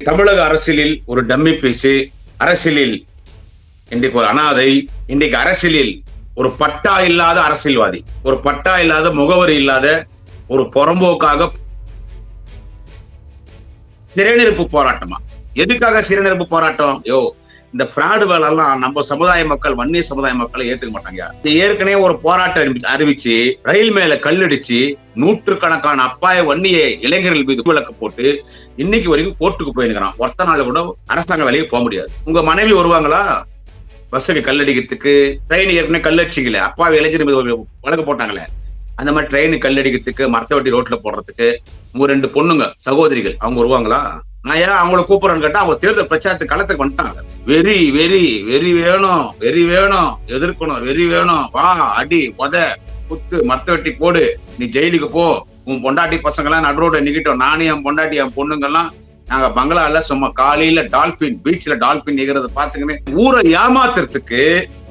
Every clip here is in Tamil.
தமிழக அரசியலில் ஒரு டம்மி பீசு அரசியலில் இன்றைக்கு ஒரு அனாதை இன்றைக்கு அரசியலில் ஒரு பட்டா இல்லாத அரசியல்வாதி ஒரு பட்டா இல்லாத முகவரி இல்லாத ஒரு புறம்போக்காக சிறைநிரப்பு போராட்டமா? எதுக்காக சிறைநிரப்பு போராட்டம்? யோ இந்த ஃப்ராடு வேலைலாம் நம்ம சமுதாய மக்கள் வன்னிய சமுதாய மக்களை ஏத்துக்க மாட்டாங்க. இது ஏற்கனவே ஒரு போராட்டம் அறிவிச்சு- ரயில் மேல கல்லடிச்சு நூற்றுக்கணக்கான அப்பாய வன்னிய இளைஞர்கள் மீது விளக்கு போட்டு இன்னைக்கு வரைக்கும் கோர்ட்டுக்கு போயிருக்கிறான். ஒருத்த நாள் கூட அரசாங்க வேலைக்கு போக முடியாது. உங்க மனைவி வருவாங்களா? பஸ்ஸுக்கு கல்லடிக்கிறதுக்கு ட்ரெயின் ஏற்கனவே கல்லடிச்சிக்கல. அப்பாவை இளைஞர் மீது வழக்கு போட்டாங்களே. அந்த மாதிரி ட்ரெயின் கல்லடிக்கிறதுக்கு மரத்தவட்டி ரோட்ல போடுறதுக்கு உங்க ரெண்டு பொண்ணுங்க சகோதரிகள் அவங்க வருவாங்களா? நான் ஏன் அவங்கள கூப்பிடுறேன்னு கேட்டா அவங்க தேர்தல் பிரச்சாரத்துக்கு களத்துக்கு வந்துட்டாங்க. வெறி வெறி வெறி வேணும் வெறி வேணும் எதிர்க்கணும் வெறி வேணும். வா அடி உத குத்து மரத்த வெட்டி போடு. நீ ஜெயிலுக்கு போ. உன் பொண்டாட்டி பசங்க எல்லாம் நடுரோட நிக்கிட்டோம். நானும் என் பொண்டாட்டி என் பொண்ணுங்கெல்லாம் நாங்க பங்களால சும்மா காலையில டால்பின் பீச்ல டால்பின் நிக்கிறத பாத்துக்கினே ஊரை ஏமாத்துறதுக்கு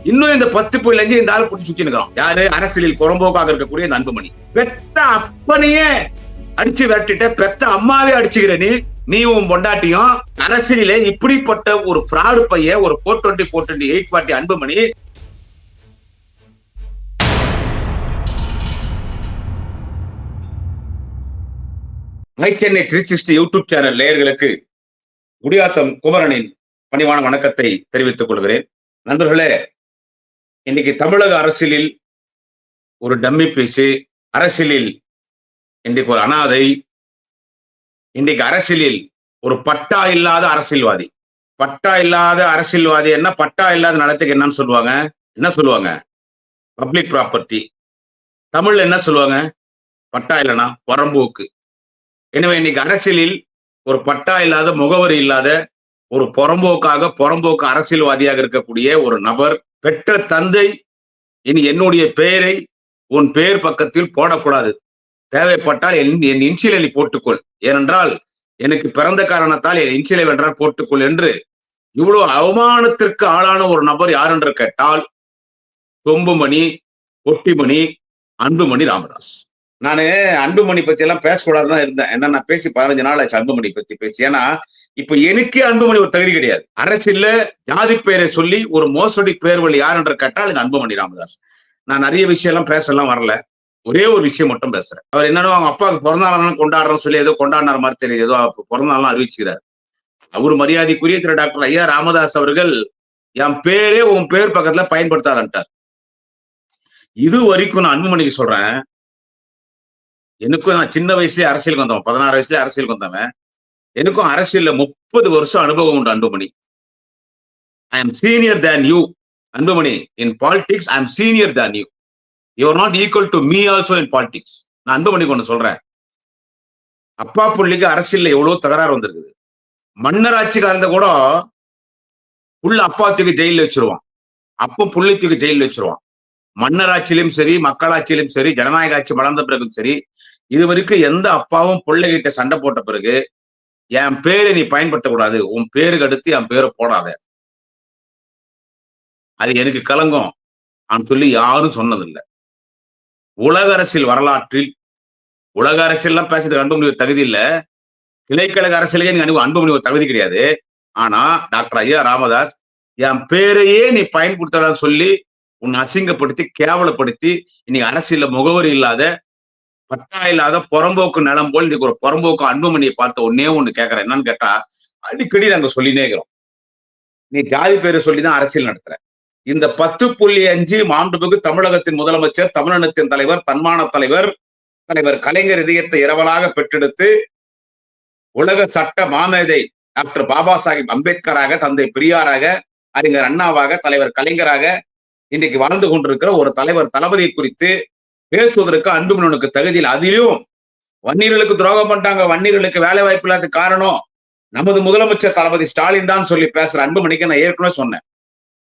இன்னும் இந்த பத்து புள்ளி அஞ்சு இந்த ஆள் போட்டு சுத்தி நிக்கிறோம் யாரு? அரசியலில் புறம்போக்காக இருக்கக்கூடிய இந்த அன்புமணி. பெத்த அப்பனையே அடிச்சு விரட்டிட்ட பெத்த அம்மாவே அடிச்சுக்கிற நீ நீ உன் பொண்டாட்டியும் அரசியல இப்படிப்பட்ட ஒரு ஃப்ராடு பைய ஒரு four twenty four twenty eight forty Anbumani. My Chennai three sixty YouTube channel நேயர்களுக்கு குடியாத்தம் குமரனின் பணிவான வணக்கத்தை தெரிவித்துக் கொள்கிறேன். நண்பர்களே இன்னைக்கு தமிழக அரசியலில் ஒரு டம்மி பேசு அரசியலில் இன்றைக்கு ஒரு அனாதை இன்றைக்கு அரசியலில் ஒரு பட்டா இல்லாத அரசியல்வாதி. பட்டா இல்லாத அரசியல்வாதி என்ன? பட்டா இல்லாத நடத்துக்கு என்னன்னு சொல்லுவாங்க. என்ன சொல்லுவாங்க? Public property. தமிழ்ல என்ன சொல்லுவாங்க? பட்டா இல்லைன்னா புறம்போக்கு எனவே இன்னைக்கு அரசியலில் ஒரு பட்டா இல்லாத முகவரி இல்லாத ஒரு புறம்போக்காக புறம்போக்கு அரசியல்வாதியாக இருக்கக்கூடிய ஒரு நபர் பெற்ற தந்தை இனி என்னுடைய பெயரை உன் பெயர் பக்கத்தில் போடக்கூடாது. தேவைப்பட்டால் என் என் இன்சியலை போட்டுக்கொள். ஏனென்றால் எனக்கு பிறந்த காரணத்தால் என் இன்சிலை வென்றால் போட்டுக்கொள் என்று இவ்வளவு அவமானத்திற்கு ஆளான ஒரு நபர் யார் என்று கேட்டால் கொம்புமணி ஒட்டிமணி அன்புமணி ராமதாஸ். நான் அன்புமணி பத்தி எல்லாம் பேசக்கூடாதுதான் இருந்தேன். ஏன்னா நான் பேசி பதினஞ்சு நாள் ஆச்சு அன்புமணி பத்தி பேசி. ஏன்னா இப்ப எனக்கே அன்புமணி ஒரு தகுதி கிடையாது. அரசியல்ல ஜாதி பெயரை சொல்லி ஒரு மோசடி பேர் வழி யார் என்று கேட்டால் அன்புமணி ராமதாஸ். நான் நிறைய விஷயம் எல்லாம் பேசலாம் வரல. ஒரே ஒரு விஷயம் மட்டும் பேசுறேன். அவர் என்னன்னா அவங்க அப்பாவுக்கு பிறந்த நாள் கொண்டாடுறோம்னு சொல்லி ஏதோ கொண்டாடுற மாதிரி தெரியும் ஏதோ அப்ப பிறந்த நாள்லாம் அறிவிச்சுக்கிறார். அவர் மரியாதைக்குரிய திரு டாக்டர் ஐயா ராமதாஸ் அவர்கள் என் பேரே உன் பேர் பக்கத்துல பயன்படுத்தாதன்ட்டார். இது வரைக்கும் நான் அன்புமணிக்கு சொல்றேன். எனக்கும் நான் சின்ன வயசுலயே அரசியலுக்கு வந்தவன் பதினாறு வயசுலயே அரசியலுக்கு வந்தவன். எனக்கும் அரசியல்ல முப்பது வருஷம் அனுபவம் உண்டு Anbumani. I am senior than you Anbumani in politics I am senior than you you are not equal to me also in politics நான் அன்பு மணிக்கு ஒன்று சொல்றேன். அப்பா புள்ளிக்கு அரசியல்ல எவ்வளவு தகராறு வந்திருக்குது. மன்னராட்சி காலத்துல கூட புள்ள அப்பா தூக்கி ஜெயில வச்சிருவான். அப்போ புள்ளி தூக்கி ஜெயில வச்சிருவான். மன்னராட்சியிலும் சரி மக்களாட்சியிலும் சரி ஜனநாயக ஆட்சி வளர்ந்த பிறகும் சரி இது வரைக்கும் எந்த அப்பாவும் பிள்ளைகிட்ட சண்டை போட்ட பிறகு என் பேரை நீ பயன்படுத்தக்கூடாது. உன் பேருக்கு அடுத்து என் பேரை போடாத. அது எனக்கு கலங்கம். நான் சொல்லி யாரும் சொன்னதில்லை. உலக அரசியல் வரலாற்றில் உலக அரசியல்லாம் பேசுறதுக்கு அன்புமணி ஒரு தகுதி இல்ல. கிளைக்கழக அரசியலையே நீங்க அன்பு அன்புமணி ஒரு தகுதி கிடையாது. ஆனா டாக்டர் ஐயா ராமதாஸ் என் பேரையே நீ பயன்படுத்தலாம்னு சொல்லி உன்னை அசிங்கப்படுத்தி கேவலப்படுத்தி இன்னைக்கு அரசியல்ல முகவரி இல்லாத பட்டா இல்லாத புறம்போக்கு நிலம் போல் இன்னைக்கு ஒரு புறம்போக்கு அன்புமணியை பார்த்த ஒன்னே ஒண்ணு கேட்கறேன் என்னன்னு கேட்டா அடிக்கடி நாங்க சொல்லினே இருக்கிறோம். நீ ஜாதி பேரை சொல்லிதான் அரசியல் நடத்துற. இந்த பத்து புள்ளி அஞ்சு மாண்புமிகு தமிழகத்தின் முதலமைச்சர் தமிழினத்தின் தலைவர் தன்மான தலைவர் தலைவர் கலைஞர் இதயத்தை இரவலாக பெற்றெடுத்து உலக சட்ட மாமேதை டாக்டர் பாபா சாஹிப் அம்பேத்கராக தந்தை பெரியாராக அறிஞர் அண்ணாவாக தலைவர் கலைஞராக இன்னைக்கு வாழ்ந்து கொண்டிருக்கிற ஒரு தலைவர் தளபதியை குறித்து பேசுவதற்கு அன்புமனனுக்கு தகுதியில் அதிலும் வன்னீர்களுக்கு துரோகம் பண்ணிட்டாங்க. வன்னீர்களுக்கு வேலை வாய்ப்பு இல்லாத காரணம் நமது முதலமைச்சர் தளபதி ஸ்டாலின் தான் சொல்லி பேசுற அன்புமணிக்கு நான் ஏற்கனவே சொன்னேன்.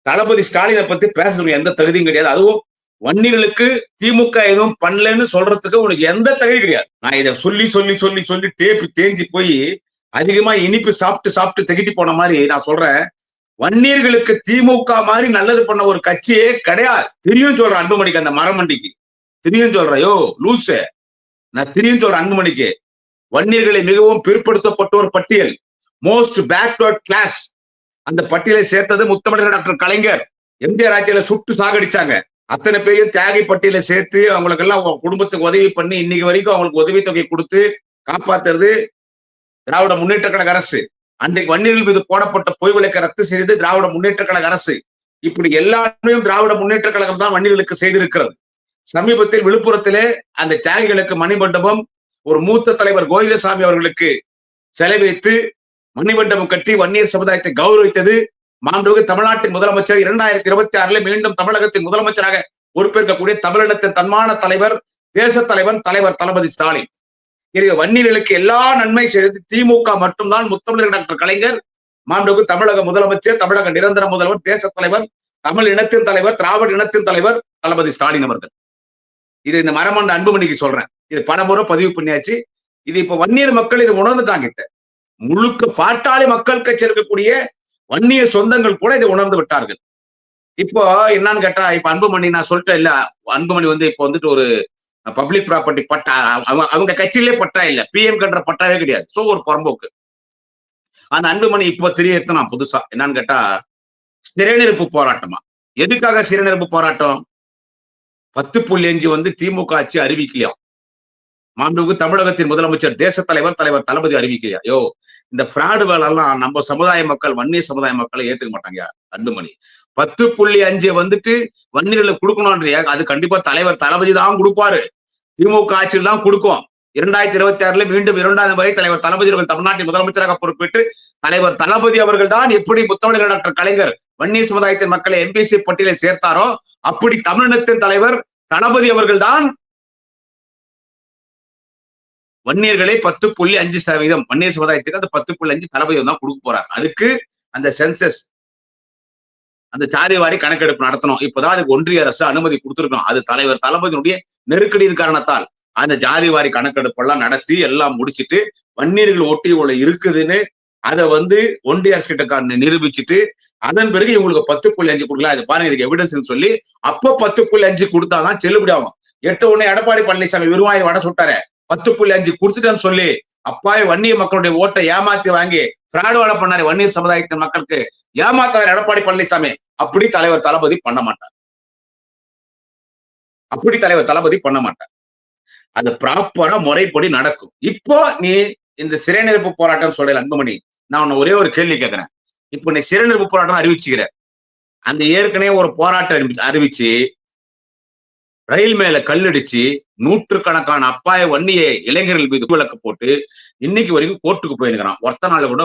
தளபதி ஸ்டாலினை பத்தி பேசுறதுக்கு எந்த தகுதியும் கிடையாது. அதுவும் வன்னியர்களுக்கு திமுக எதுவும் பண்ணலன்னு சொல்றதுக்கு உனக்கு எந்த தகுதி கிடையாது. நான் இதை சொல்லி சொல்லி சொல்லி சொல்லி டேப்பு தேஞ்சு போய் அதிகமா இனிப்பு சாப்பிட்டு சாப்பிட்டு திகட்டி போன மாதிரி நான் சொல்றேன். வன்னியர்களுக்கு திமுக மாதிரி நல்லது பண்ண ஒரு கட்சியே கிடையாது. தெரியும் சொல்றேன் அன்புமணிக்கு அந்த மரமண்டிக்கு. தெரியும் சொல்றையோ யோ லூசு. நான் தெரியும் சொல்றேன் அன்புமணிக்கு. வன்னியர்களை மிகவும் பிற்படுத்தப்பட்ட ஒரு பட்டியல். மோஸ்ட் பேக்வர்ட் கிளாஸ் அந்த பட்டியலை சேர்த்தது முத்தமிழர் டாக்டர் கலைஞர். எம்ஜிஆர் ஆட்சியில சுட்டு சாகடிச்சாங்க. அத்தனை பேரையும் தியாகி பட்டியல சேர்த்து அவங்களுக்கு எல்லாம் அவங்க குடும்பத்துக்கு உதவி பண்ணி இன்னைக்கு வரைக்கும் அவங்களுக்கு உதவித்தொகை கொடுத்து காப்பாத்துறது திராவிட முன்னேற்ற கழக அரசு. அன்றைக்கு வன்னியர்கள் மீது போடப்பட்ட பொய் விளக்க ரத்து செய்தது திராவிட முன்னேற்ற கழக அரசு. இப்படி எல்லாருமே திராவிட முன்னேற்ற கழகம் தான் வன்னியர்களுக்கு செய்திருக்கிறது. சமீபத்தில் விழுப்புரத்திலே அந்த தியாகிகளுக்கு மணிமண்டபம் ஒரு மூத்த தலைவர் கோவிந்தசாமி அவர்களுக்கு செலவைத்து மணிமண்டபம் கட்டி வன்னியர் சமுதாயத்தை கௌரவித்தது மாண்புமிகு தமிழ்நாட்டின் முதலமைச்சர். இரண்டாயிரத்தி இருபத்தி ஆறுல மீண்டும் தமிழகத்தின் முதலமைச்சராக பொறுப்பேற்கக்கூடிய தமிழினத்தின் தன்மான தலைவர் தேச தலைவன் தலைவர் தளபதி ஸ்டாலின். இது வன்னியர்களுக்கு எல்லா நன்மை செய்து திமுக மட்டும்தான். முத்தமிழர் டாக்டர் கலைஞர் மாண்புமிகு தமிழக முதலமைச்சர் தமிழக நிரந்தர முதல்வர் தேச தலைவர் தமிழ் இனத்தின் தலைவர் திராவிட இனத்தின் தலைவர் தளபதி ஸ்டாலின் அவர்கள். இது இந்த மரமண்ட அன்புமணிக்கு சொல்றேன். இது பலமுறை பதிவு பண்ணியாச்சு. இது இப்ப வன்னியர் மக்கள் இது உணர்ந்துட்டாங்க முழுக்க பாட்டாளி மக்கள் கட்சி இருக்கக்கூடிய வன்னிய சொந்தங்கள் கூட இதை உணர்ந்து விட்டார்கள். இப்போ என்னன்னு கேட்டா இப்ப அன்புமணி நான் சொல்லிட்டேன் இல்ல அன்புமணி வந்து இப்போ வந்துட்டு ஒரு பப்ளிக் ப்ராப்பர்ட்டி பட்டா அவங்க அவங்க கட்சியிலே பட்டா இல்ல பிஎம் கன்ற பட்டாவே கிடையாது. சோ ஒரு புறம்போக்கு. அந்த அன்புமணி இப்போ தெரிய நான் புதுசா. என்னன்னு கேட்டா சிறைநிரப்பு போராட்டமா? எதுக்காக சிறைநிரப்பு போராட்டம்? பத்து புள்ளி அஞ்சு வந்து திமுக ஆட்சி அறிவிக்கலையாம் மாண்புமிகு தமிழகத்தின் முதலமைச்சர் தேச தலைவர் தலைவர் தளபதி அறிவிக்கையா? யோ இந்த பிராடுகள் எல்லாம் நம்ம சமுதாய மக்கள் வன்னிய சமுதாய மக்களை ஏத்துக்க மாட்டாங்க அன்புமணி. பத்து புள்ளி அஞ்சு வந்துட்டு வன்னியர்களை கொடுக்கணும்ன்றியா அது கண்டிப்பா தலைவர் தளபதி தான் கொடுப்பாரு. திமுக ஆட்சியில் தான் கொடுக்கும். இரண்டாயிரத்தி இருபத்தி ஆறுல மீண்டும் இரண்டாவது முறை தலைவர் தளபதி அவர்கள் தமிழ்நாட்டின் முதலமைச்சராக பொறுப்பேற்று தலைவர் தளபதி அவர்கள் தான் எப்படி முத்தமிழர் டாக்டர் கலைஞர் வன்னிய சமுதாயத்தின் மக்களை எம்பிசி பட்டியலை சேர்த்தாரோ அப்படி தமிழினத்தின் தலைவர் தளபதி அவர்கள் தான் வன்னியர்களை பத்து புள்ளி அஞ்சு சதவீதம். வன்னியர் சமுதாயத்துக்கு அந்த பத்து புள்ளி அஞ்சு தளபதி தான் கொடுக்க போறாங்க அதுக்கு அந்த சென்சஸ் அந்த சாதி வாரி கணக்கெடுப்பு நடத்தணும். இப்பதான் அதுக்கு ஒன்றிய அரசு அனுமதி கொடுத்துருக்கோம் அது தலைவர் தளபதியினுடைய நெருக்கடியின் காரணத்தால். அந்த ஜாதி வாரி கணக்கெடுப்பு எல்லாம் நடத்தி எல்லாம் முடிச்சிட்டு வன்னியர்கள் ஒட்டி இவ்வளவு இருக்குதுன்னு அதை வந்து ஒன்றிய அரசு கிட்ட நிரூபிச்சுட்டு அதன் பிறகு இவங்களுக்கு பத்து புள்ளி அஞ்சு கொடுக்கல அது பாருங்க இதுக்கு எவிடன்ஸ் சொல்லி அப்போ பத்து புள்ளி அஞ்சு கொடுத்தாதான் செல்லுபடி ஆகும். எட்டு உடனே எடப்பாடி பழனிசாமி விருவாய் வட சுட்டாரு பத்து புள்ளி அஞ்சு கொடுத்துட்டேன்னு சொல்லி அப்பாவி வன்னிய மக்களுடைய ஓட்டை ஏமாத்தி வாங்கி பிராடு வேலை பண்ணாரு வன்னியர் சமுதாயத்தின் மக்களுக்கு. ஏமாத்தார் எடப்பாடி பழனிசாமி. அப்படி தலைவர் தளபதி பண்ண மாட்டார். அப்படி தலைவர் தளபதி பண்ண மாட்டார். அது ப்ராப்பரா முறைப்படி நடக்கும். இப்போ நீ இந்த சிறைநிரப்பு போராட்டம் சொல்ற அன்புமணி. நான் உன்னை ஒரே ஒரு கேள்வி கேட்கிறேன் இப்போ நீ சிறைநிரப்பு போராட்டம் அறிவிச்சுக்கிற. அந்த ஏற்கனவே ஒரு போராட்டம் அறிவிச்சு ரயில் மேல கல்லடிச்சு நூற்றுக்கணக்கான அப்பாய வன்னிய இளைஞர்கள் மீது விளக்கு போட்டு இன்னைக்கு வரைக்கும் கோர்ட்டுக்கு போயிருக்கிறான். ஒருத்த நாள் கூட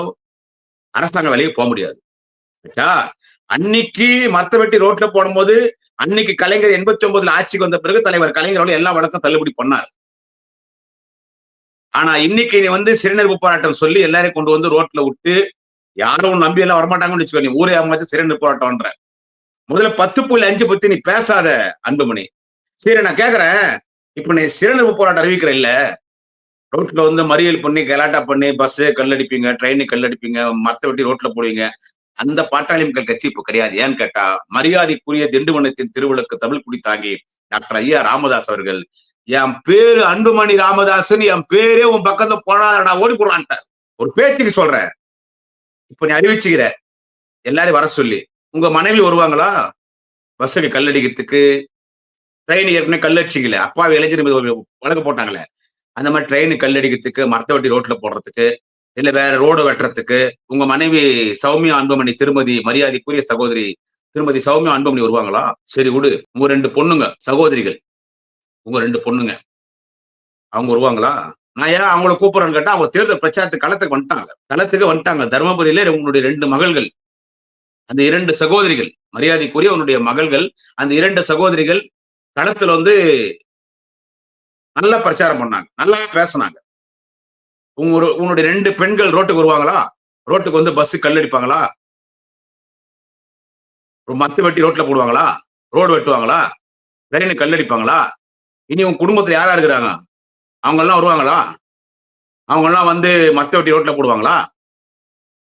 அரசாங்க வேலைக்கு போக முடியாது. அன்னைக்கு மத்த வெட்டி ரோட்ல போடும்போது அன்னைக்கு கலைஞர் எண்பத்தி ஒன்பதுல ஆட்சிக்கு வந்த பிறகு தலைவர் கலைஞரோட எல்லா வழக்கம் தள்ளுபடி பண்ணார். ஆனா இன்னைக்கு நீ வந்து சிறுநெருப்பு போராட்டம் சொல்லி எல்லாரையும் கொண்டு வந்து ரோட்ல விட்டு யாரும் நம்பி எல்லாம் வரமாட்டாங்கன்னு வச்சுக்கோ நீ ஊரே அமைச்சு சிறுநீர் போராட்டம்ன்ற. முதல்ல பத்து புள்ளி அஞ்சு பத்தி நீ பேசாத அன்புமணி. சரி நான் கேட்கறேன் இப்ப நீ சிறுநீர்ப்பு போராட்டம் அறிவிக்கிற இல்ல? ரோட்ல வந்து மறியல் பண்ணி கலாட்டா பண்ணி பஸ் கல்லடிப்பீங்க ட்ரெயின் கல்லடிப்பீங்க மரத்தை வெட்டி ரோட்ல போடுவீங்க. அந்த பாட்டாளி மக்கள் கட்சி இப்ப கிடையாது. ஏன்னு கேட்டா மரியாதைக்குரிய திண்டுவனத்தின் திருவிழுக்கு தமிழ் குடி தாங்கி டாக்டர் ஐயா ராமதாஸ் அவர்கள் என் பேரு அன்புமணி ராமதாசன் என் பேரே உன் பக்கத்துல போடாதடா ஓடி போடலான்ட்ட ஒரு பேச்சுக்கு சொல்றேன் இப்ப நீ அறிவிச்சுக்கிற. எல்லாரையும் வர சொல்லி உங்க மனைவி வருவாங்களா? பஸ்ஸுக்கு கல்லடிக்கிறதுக்கு ட்ரெயின் ஏற்கனவே கல்லடிச்சிக்கல அப்பாவை இளைஞர் வழக்கு போட்டாங்களே. அந்த மாதிரி ட்ரெயின் கல்லடிக்கிறதுக்கு மரத்த வட்டி ரோட்ல போடுறதுக்கு இல்ல வேற ரோடு வெட்டுறதுக்கு உங்க மனைவி சௌமியா அன்புமணி திருமதி மரியாதைக்குரிய சகோதரி திருமதி சௌமியா அன்புமணி வருவாங்களா? சரி விடு. உங்க ரெண்டு பொண்ணுங்க சகோதரிகள். உங்க ரெண்டு பொண்ணுங்க. அவங்க வருவாங்களா? நான் ஏன் அவங்கள கூப்பிடுறேன்னு கேட்டா அவங்க தேர்தல் பிரச்சாரத்து களத்துக்கு வந்துட்டாங்க. களத்துக்கு வந்துட்டாங்க. தருமபுரியில உங்களுடைய ரெண்டு மகள்கள். அந்த இரண்டு சகோதரிகள் மரியாதைக்குரிய உன்னுடைய மகள்கள் அந்த இரண்டு சகோதரிகள் களத்துல வந்து நல்லா பிரச்சாரம் பண்ணாங்க. நல்லா பேசினாங்க. உங்க உன்னுடைய ரெண்டு பெண்கள் ரோட்டுக்கு வருவாங்களா? ரோட்டுக்கு வந்து பஸ் கல்லடிப்பாங்களா மத்து வெட்டி ரோட்ல போடுவாங்களா? ரோடு வெட்டுவாங்களா? ட்ரெயின் கல்லடிப்பாங்களா இனி உங்க குடும்பத்துல யாரா இருக்கிறாங்க? அவங்க எல்லாம் வருவாங்களா? அவங்க எல்லாம் வந்து மத்த வெட்டி ரோட்ல போடுவாங்களா?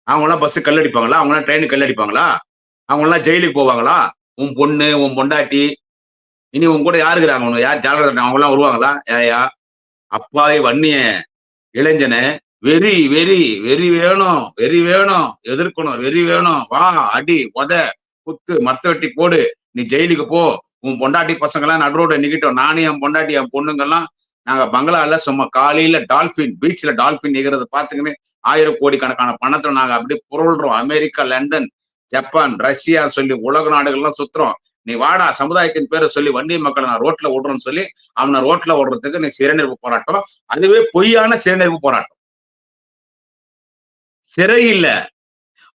அவங்க எல்லாம் பஸ் கல்லடிப்பாங்களா அவங்க எல்லாம் ட்ரெயின் கல்லடிப்பாங்களா அவங்க எல்லாம் ஜெயிலுக்கு போவாங்களா? உன் பொண்ணு உன் பொண்டாட்டி இனி உன் கூட யாரு இருக்கிறாங்க? யார் ஜாலரா அவங்க வருவாங்களா? ஏயா அப்பாவை வன்னிய இளைஞனே வெறி வெறி வெறி வேணும் வெறி வேணும் எதிர்க்கணும் வெறி வேணும். வா அடி உத குத்து மரத்த வெட்டி போடு. நீ ஜெயிலுக்கு போ. உன் பொண்டாட்டி பசங்கெல்லாம் நடுரோட நிக்கிட்டோம். நானும் என் பொண்டாட்டி என் பொண்ணுங்கெல்லாம் நாங்க பங்களால சும்மா காலையில டால்பின் பீச்ல டால்பின் நிக்கிறத பாத்துக்கின்னு ஆயிரம் கோடி கணக்கான பணத்தை நாங்க அப்படியே புரள்றோம். அமெரிக்கா லண்டன் ஜப்பான் ரஷ்யா சொல்லி உலக நாடுகள்லாம் சுத்துறோம். நீ வாடா சமுதாயத்தின் பேரை சொல்லி வண்டி மக்களை நான் ரோட்ல விடுறேன்னு சொல்லி அவனை ரோட்ல விடுறதுக்கு நீ சிறைநிறுப்பு போராட்டம்? அதுவே பொய்யான சிறைநிறுப்பு போராட்டம். சிறை இல்ல.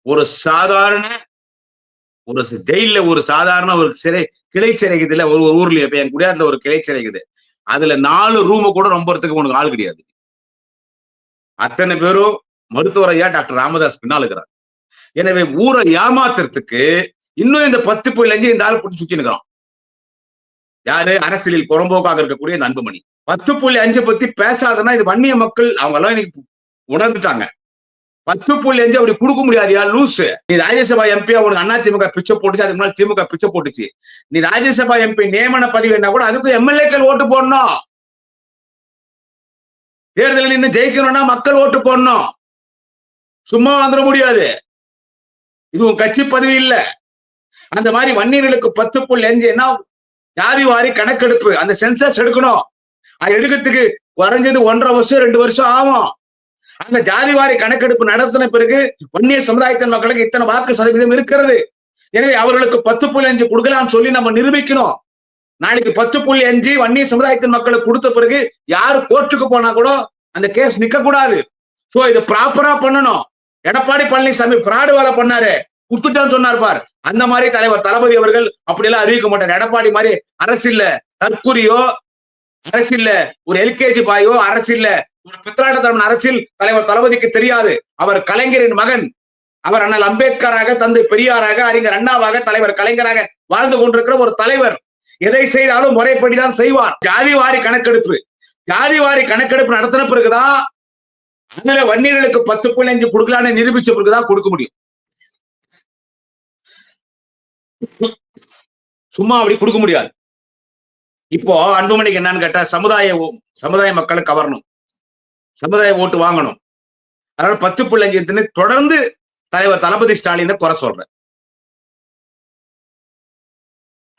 ஒரு சாதாரண ஒரு ஜெயில ஜெயில்ல ஒரு சாதாரண ஒரு சிறை கிளை சிறைக்குதுல ஒரு ஒரு ஊர்ல இப்ப என் குடியாத்துல ஒரு கிளை சிறைக்குது அதுல நாலு ரூம் கூட ரொம்பறதுக்கு உனக்கு ஆள் கிடையாது. அத்தனை பேரும் மருத்துவர் ஐயா டாக்டர் ராமதாஸ் பின்னால் இருக்கிறார். எனவே ஊரை ஏமாத்துறதுக்கு இன்னும் இந்த பத்து புள்ளி அஞ்சு இந்த ஆள் போட்டு சுத்தி நிற்கிறான் யாரு? அரசியலில் புறம்போக்காக இருக்கக்கூடிய இந்த அன்புமணி. பத்து புள்ளி அஞ்சு பத்தி பேசாதன்னா இது வன்னிய மக்கள் அவங்க எல்லாம் இன்னைக்கு உணர்ந்துட்டாங்க. பத்து புள்ளி அஞ்சு அப்படி கொடுக்க முடியாதுயா? லூசு. நீ ராஜ்யசபா எம்பியா உனக்கு அண்ணா திமுக பிச்சை போட்டுச்சு அதுக்கு முன்னாடி திமுக பிச்சை போட்டுச்சு. நீ ராஜ்யசபா எம்பி நியமன பதிவு என்ன கூட அதுக்கு எம்எல்ஏக்கள் ஓட்டு போடணும். தேர்தலில் இன்னும் ஜெயிக்கணும்னா மக்கள் ஓட்டு போடணும். சும்மா வந்துட முடியாது. இது உன் கட்சி பதவி இல்ல. அந்த மாதிரி வன்னியர்களுக்கு பத்து புல் எஞ்சு என்ன ஜாதி வாரி கணக்கெடுப்பு. அந்த சென்சஸ் எடுக்கணும். அது எடுக்கிறதுக்கு குறைஞ்சது ஒன்றரை வருஷம் ரெண்டு வருஷம் ஆகும். அந்த ஜாதி வாரி கணக்கெடுப்பு நடத்தின பிறகு வன்னிய சமுதாயத்தின் மக்களுக்கு இத்தனை வாக்கு சதவீதம் இருக்கிறது. எனவே அவர்களுக்கு பத்து புள்ளி அஞ்சு கொடுக்கலாம்னு சொல்லி நம்ம நிரூபிக்கணும். நாளைக்கு பத்து புள்ளி அஞ்சு வன்னிய சமுதாயத்தின் மக்களுக்கு கொடுத்த பிறகு யாரு கோர்ட்டுக்கு போனா கூட அந்த கேஸ் நிக்க கூடாது சோ இது ப்ராப்பரா பண்ணணும். எடப்பாடி பழனிசாமி பிராடு வேலை பண்ணாரு. குத்துட்டேன்னு சொன்னார் பார். அந்த மாதிரி தலைவர் தளபதி அவர்கள் அப்படி எல்லாம் அறிவிக்க மாட்டார் எடப்பாடி மாதிரி அரசியல்ல தற்குறியோ இல்ல ஒரு எல்கேஜி பாயோ அரசியல்ல ஒரு பித்ராட்டத்தனம் அரசியல் தலைவர் தளபதிக்கு தெரியாது. அவர் கலைஞரின் மகன். அவர் அண்ணல் அம்பேத்கராக தந்தை பெரியாராக அறிஞர் அண்ணாவாக தலைவர் கலைஞராக வாழ்ந்து கொண்டிருக்கிற ஒரு தலைவர். எதை செய்தாலும் முறைப்படிதான் செய்வார். ஜாதி வாரி கணக்கெடுப்பு. ஜாதி வாரி கணக்கெடுப்பு நடத்தின பிறகுதான் அதுல வன்னியர்களுக்கு பத்து புள்ளி அஞ்சு கொடுக்கலான்னு நிரூபிச்ச பிறகுதான் கொடுக்க முடியும். சும்மா அப்படி கொடுக்க முடியாது. இப்போ அன்புமணிக்கு என்னன்னு கேட்டா சமுதாய சமுதாய மக்களை கவரணும். சமுதாய ஓட்டு வாங்கணும். அதனால பத்து பிள்ளைங்கன்னு தொடர்ந்து தலைவர் தளபதி ஸ்டாலினை குறை சொல்றேன்.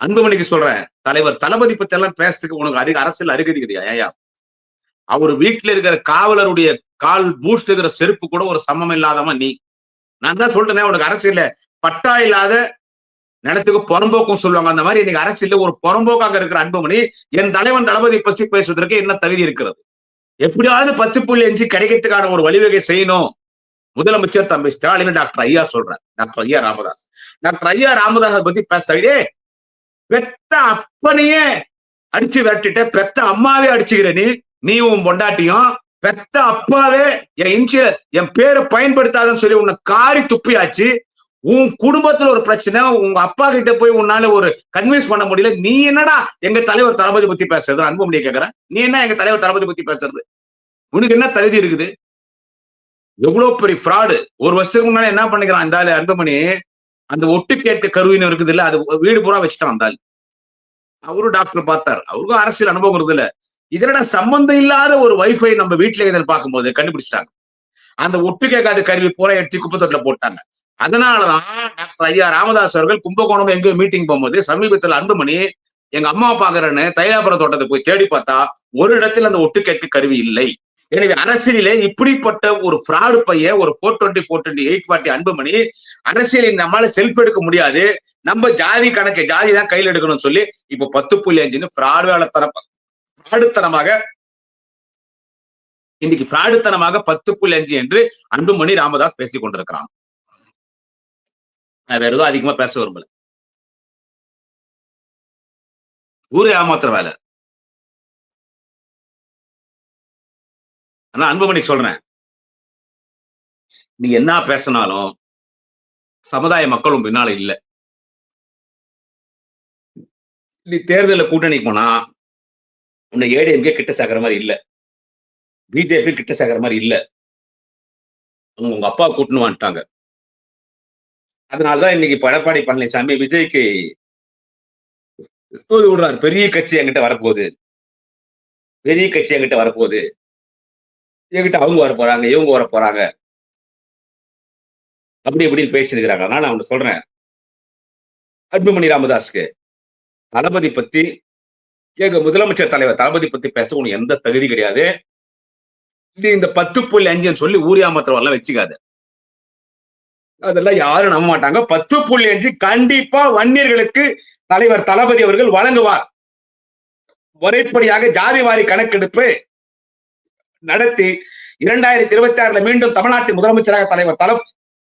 அன்புமணிக்கு சொல்றேன் தலைவர் தளபதி பத்தி எல்லாம் பேசுறதுக்கு உனக்கு அதிக அரசியல் அருகதி கிடையாது ஏயா அவர் வீட்டுல இருக்கிற காவலருடைய கால் பூஸ்ட் இருக்கிற செருப்பு கூட ஒரு சமம் இல்லாதவன் நீ. நான் தான் சொல்றேனே உனக்கு அரசியல்ல பட்டா இல்லாத நிலத்துக்கு புறம்போக்கும் சொல்லுவாங்க. அந்த மாதிரி இன்னைக்கு அரசியல்ல ஒரு புறம்போக்காக இருக்கிற அன்புமணி என் தலைவன் தளபதி பற்றி பேசுவதற்கு என்ன தகுதி இருக்கிறது? எப்படியாவது பத்து புள்ளி அஞ்சு கிடைக்கிறதுக்கான ஒரு வழிவகை செய்யணும். முதலமைச்சர் தம்பி ஸ்டாலின் டாக்டர் ஐயா சொல்றார். டாக்டர் ஐயா ராமதாஸ். டாக்டர் ஐயா ராமதாஸ் பத்தி பேசவே பெத்த அப்பனையே அடிச்சு விரட்டிட்ட பெத்த அம்மாவே அடிச்சுக்கிற நீ நீ உன் பொண்டாட்டியும் பெத்த அப்பாவே என் இன்சிய என் பேரை பயன்படுத்தாதன்னு சொல்லி உன்னை காரி துப்பியாச்சு. உன் குடும்பத்துல ஒரு பிரச்சனை உங்க அப்பா கிட்ட போய் உன்னால ஒரு கன்வின்ஸ் பண்ண முடியல. நீ என்னடா எங்க தலைவர் தளபதி பத்தி பேசுறது? அன்புமணியை கேக்குறேன். நீ என்ன எங்க தலைவர் தளபதி பத்தி பேசுறது? உனக்கு என்ன தகுதி இருக்குது? எவ்வளவு பெரிய ஃப்ராடு ஒரு வருஷத்துக்கு முன்னாடி என்ன பண்ணிக்கிறான் இந்த ஆளு அன்புமணி அந்த ஒட்டு கேட்டு கருவின்னு இருக்குது இல்ல அது வீடு பூரா வச்சுட்டான் அந்த ஆள். அவரும் டாக்டர் பார்த்தார். அவருக்கும் அரசியல் அனுபவம் இருக்குது இல்ல. இதனோட சம்பந்தம் இல்லாத ஒரு வைஃபை நம்ம வீட்டுல இதில் பார்க்கும்போது கண்டுபிடிச்சிட்டாங்க. அந்த ஒட்டு கேட்காத கருவி பூரா எடுத்து குப்பத்தொட்டில போட்டாங்க. அதனாலதான் டாக்டர் ஐயா ராமதாஸ் அவர்கள் கும்பகோணம் எங்கேயோ மீட்டிங் போகும்போது சமீபத்தில் அன்புமணி எங்க அம்மா பாக்குறேன்னு தைலாபுரம் தோட்டத்தை போய் தேடி பார்த்தா ஒரு இடத்துல அந்த ஒட்டு கருவி இல்லை. எனவே அரசியலிலே இப்படிப்பட்ட ஒரு ஃப்ராடு பைய ஒரு four twenty four twenty eight forty Anbumani அரசியலில் நம்மளால செல்ஃப் எடுக்க முடியாது. நம்ம ஜாதி கணக்கு ஜாதி தான் கையில் எடுக்கணும்னு சொல்லி இப்ப பத்து புள்ளி அஞ்சுன்னு ஃப்ராடு ஃப்ராடுத்தனமாக இன்னைக்கு ஃப்ராடுத்தனமாக பத்து புள்ளி அஞ்சு என்று அன்புமணி ராமதாஸ் பேசிக் கொண்டிருக்கிறான். நான் வேற எதுவும் அதிகமா பேச விரும்பல. ஊரே ஏமாத்துற வேலை. ஆனா அன்புமணிக்கு சொல்றேன். நீ என்ன பேசினாலும் சமுதாய மக்களும் பின்னால இல்ல. நீ தேர்தலில் கூட்டணி போனா உன்னை ஏடிஎம்கே கிட்ட சேர்க்கற மாதிரி இல்ல. பிஜேபி கிட்ட சேர்க்குற மாதிரி இல்ல. அவங்க உங்க அப்பா கூட்டணும் வந்துட்டாங்க. அதனாலதான் இன்னைக்கு எடப்பாடி பழனிசாமி விஜய்க்கு தூது விடுறாரு. பெரிய கட்சி என்கிட்ட வரப்போகுது. பெரிய கட்சி என்கிட்ட வரப்போகுது. என்கிட்ட அவங்க வர போறாங்க இவங்க வர போறாங்க அப்படி இப்படின்னு பேசியிருக்கிறாங்க. அதனால நான் ஒண்ணு சொல்றேன். அன்புமணி ராமதாஸ்க்கு தளபதி பத்தி எங்க முதலமைச்சர் தலைவர் தளபதி பத்தி பேச உனக்கு எந்த தகுதி கிடையாது. இந்த பத்து புள்ளி அஞ்சுன்னு சொல்லி ஊரியாமத்திரம் எல்லாம் வச்சுக்காது. அதெல்லாம் யாரும் நம்ப மாட்டாங்க பத்து புள்ளி அஞ்சு கண்டிப்பா வன்னியர்களுக்கு தலைவர் தளபதி அவர்கள் வழங்குவார். முறைப்படியாக ஜாதி வாரி கணக்கெடுப்பு நடத்தி இரண்டாயிரத்தி இருபத்தி ஆறுல மீண்டும் தமிழ்நாட்டின் முதலமைச்சராக தலைவர் தல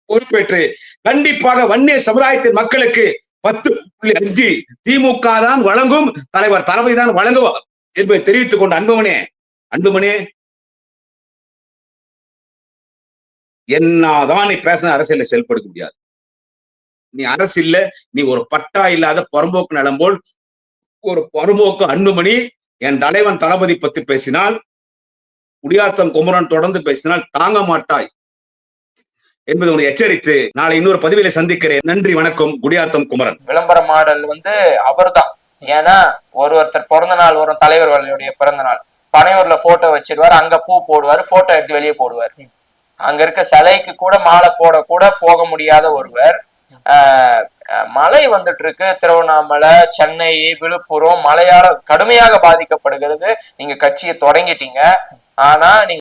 பொறுப்பேற்று கண்டிப்பாக வன்னிய சமுதாயத்தின் மக்களுக்கு பத்து புள்ளி அஞ்சு திமுக தான் வழங்கும் தலைவர் தளபதி தான் வழங்குவார் என்பதை தெரிவித்துக் கொண்டு அன்புமணே அன்புமணே என்னதான் நீ பேசின அரசியல செயல்படுத்த முடியாது. நீ அரசியல்ல நீ ஒரு பட்டா இல்லாத பரம்போக்கு நலம் போல் ஒரு பரம்போக்கு அன்புமணி என் தலைவன் தளபதி பத்தி பேசினால் குடியாத்தம் குமரன் தொடர்ந்து பேசினால் தாங்க மாட்டாய் என்பதை உனக்கு எச்சரித்து நாளை இன்னொரு பதிவில சந்திக்கிறேன். நன்றி வணக்கம் குடியாத்தம் குமரன். விளம்பர மாடல் வந்து அவர்தான். ஏன்னா ஒரு ஒருத்தர் பிறந்த நாள் வரும் தலைவர்களுடைய பிறந்த நாள். பனையூர்ல போட்டோ வச்சிருவாரு அங்க பூ போடுவாரு போட்டோ எடுத்து வெளியே போடுவாரு. அங்க இருக்க சிலைக்கு கூட மாலை போட கூட போக முடியாத ஒருவர் ஆஹ் மழை வந்துட்டு இருக்கு திருவண்ணாமலை சென்னை விழுப்புரம் மழையால கடுமையாக பாதிக்கப்படுகிறது. நீங்க கட்சியை தொடங்கிட்டீங்க. ஆனா நீங்க